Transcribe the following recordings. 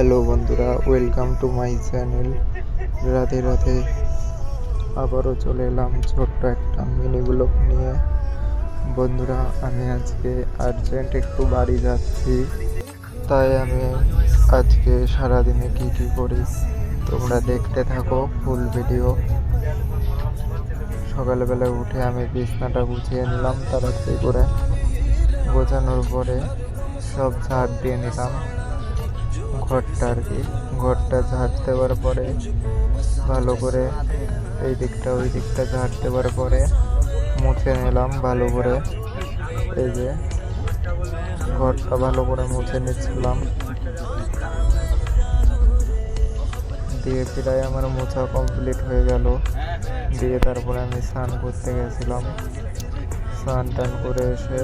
Hello বন্ধুরা welcome to my channel Radhe Radhe, আবারও চলে এলাম ছোট্ট একটা মিনি ব্লগ নিয়ে। বন্ধুরা, আমি আজকে আর্জেন্ট একটু বাড়ি যাচ্ছি। তাই আমি আজকে সারাদিনে কী কী করি, তোমরা দেখতে থাকো ফুল ভিডিও সকালবেলা উঠে আমি বিছনাটা গুছিয়ে নিলাম তাড়াতাড়ি করে। গোছানোর পরে সব ঝাড় দিয়ে নিলাম। ঘরটা আর কি। ঘরটা ঝাড় দেওয়ার পরে ভালো করে এই দিকটা ওই দিকটা ঝাড় দেওয়ার পরে মুছে নিলাম ভালো করে। এই যে ঘরটা ভালো করে মুছে নিচ্ছিলাম। দিয়ে প্রায় আমার মোছা কমপ্লিট হয়ে গেল। দিয়ে তারপরে আমি স্নান করতে গেছিলাম। স্নান টান করে এসে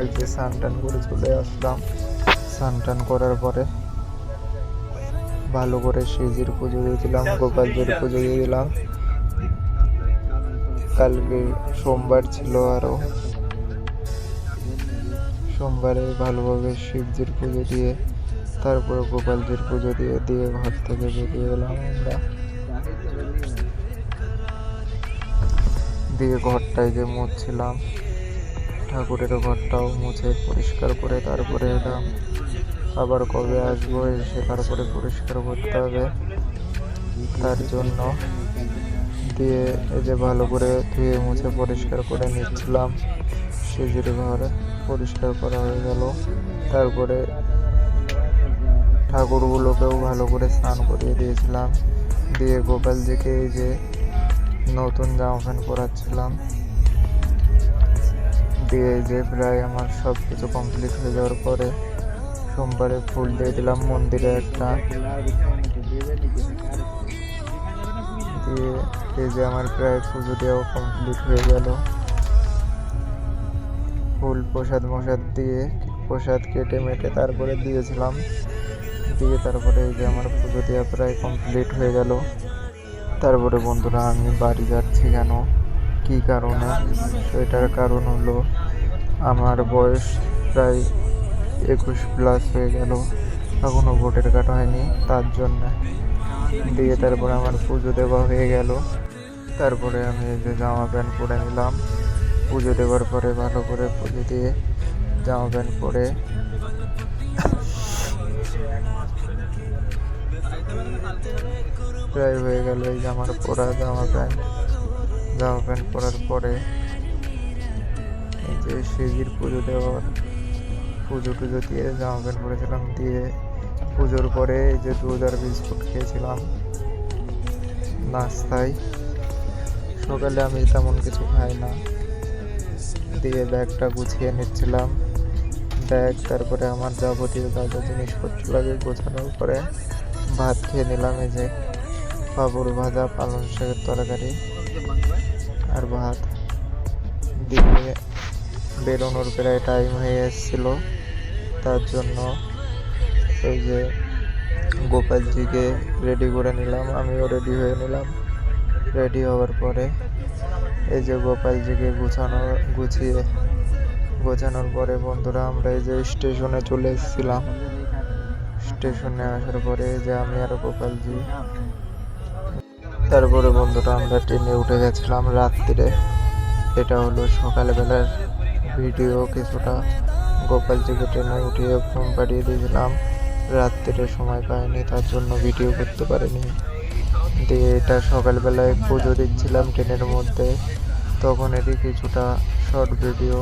এই যে স্নান টান করে চলে আসলাম। স্নান করার পরে ভালো করে শিজির পুজো দিয়ে দিলাম গোপালজির পুজো দিয়ে দিলাম। কালকে সোমবার ছিল আরও সোমবারে ভালোভাবে শিবজির পুজো দিয়ে, তারপরে গোপালজির পুজো দিয়ে দিয়ে ঘর থেকে বেরিয়ে এলাম আমরা। দিয়ে ঘরটায় যে মুছছিলাম। ঠাকুরের ঘরটাও মুছে পরিষ্কার করে তারপরে এলাম আবার কবে আসব এসে তারপরে পরিষ্কার করতে হবে। তার জন্য দিয়ে এই যে ভালো করে ধুয়ে মুছে পরিষ্কার করে নিচ্ছিলাম। সেজুর ঘর পরিষ্কার করা হয়ে গেল। তারপরে ঠাকুরগুলোকেও ভালো করে স্নান করিয়ে দিয়েছিলাম। দিয়ে গোপালজিকে এই যে নতুন জামা প্যান্ট পরাচ্ছিলাম। দিয়ে যে প্রায় আমার সব কিছু কমপ্লিট হয়ে যাওয়ার পরে সোমবারে ফুল দিয়ে দিলাম মন্দিরে একটা। দিয়ে এই যে আমার প্রায় পুজো দেওয়া কমপ্লিট হয়ে গেল। ফুল প্রসাদ মশাদ দিয়ে প্রসাদ কেটে মেটে তারপরে দিয়েছিলাম। দিয়ে তারপরে এই যে আমার পুজো দেওয়া প্রায় কমপ্লিট হয়ে গেল। তারপরে বন্ধুরা আমি বাড়ি যাচ্ছি কেন? কী কারণে? সেটার কারণ হলো আমার বয়স প্রায় একুশ প্লাস হয়ে গেল। এখনও ভোটের কার্ড হয়নি, তার জন্য। দিয়ে তারপরে আমার পুজো দেওয়া হয়ে গেল। তারপরে আমি এই যে জামা প্যান্ট পরে নিলাম। পুজো দেওয়ার পরে ভালো করে পুজো দিয়ে জামা প্যান্ট পরে প্রায় হয়ে গেল এই জামার পরা জামা প্যান্ট। জামা প্যান্ট পরার পরে যে শিবির পুজো দেওয়ার পুজো টুজো দিয়ে জামা প্যান্ট পরেছিলাম, দিয়ে পুজোর পরে এই যে দুধ আর বিস্কুট খেয়েছিলাম নাস্তায়। সকালে আমি তেমন কিছু খাই না। দিয়ে ব্যাগটা গুছিয়ে নিচ্ছিলাম। ব্যাগ, তারপরে আমার যাবতীয় যা যা জিনিসপত্র লাগে গোছানোর পরে ভাত খেয়ে নিলাম এই যে পাপড় ভাজা, পালং শাকের তরকারি। আর ভাত। দিয়ে বেরোনোর প্রায় টাইম হয়ে এসেছিল। তার জন্য এই যে গোপালজিকে রেডি করে নিলাম, আমিও রেডি হয়ে নিলাম। রেডি হওয়ার পরে এই যে গোপালজিকে গুছানো, গুছিয়ে গোছানোর পরে বন্ধুরা আমরা এই যে স্টেশনে চলে এসেছিলাম। স্টেশনে আসার পরে যে আমি আর গোপালজি তারপরে বন্ধুরা, আমরা ট্রেনে উঠে গেছিলাম রাত্রিরে এটা হলো সকালবেলার ভিডিও, কিছুটা গোপালজিকে ট্রেনে উঠিয়ে ফোন পাঠিয়ে দিয়েছিলাম। রাত্রিরে সময় পাইনি, তার জন্য ভিডিও করতে পারিনি। দিয়ে এটা সকালবেলায় পুজো দিচ্ছিলাম ট্রেনের মধ্যে। তখন এটি কিছুটা শর্ট ভিডিও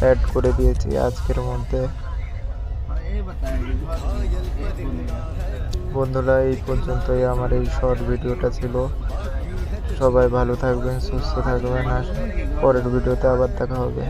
অ্যাড করে দিয়েছি আজকের মধ্যে। বন্ধুরা, এই পর্যন্তই আমার এই শর্ট ভিডিওটা ছিল। সবাই ভালো থাকবেন, সুস্থ থাকবেন, আর পরের ভিডিওতে আবার দেখা হবে।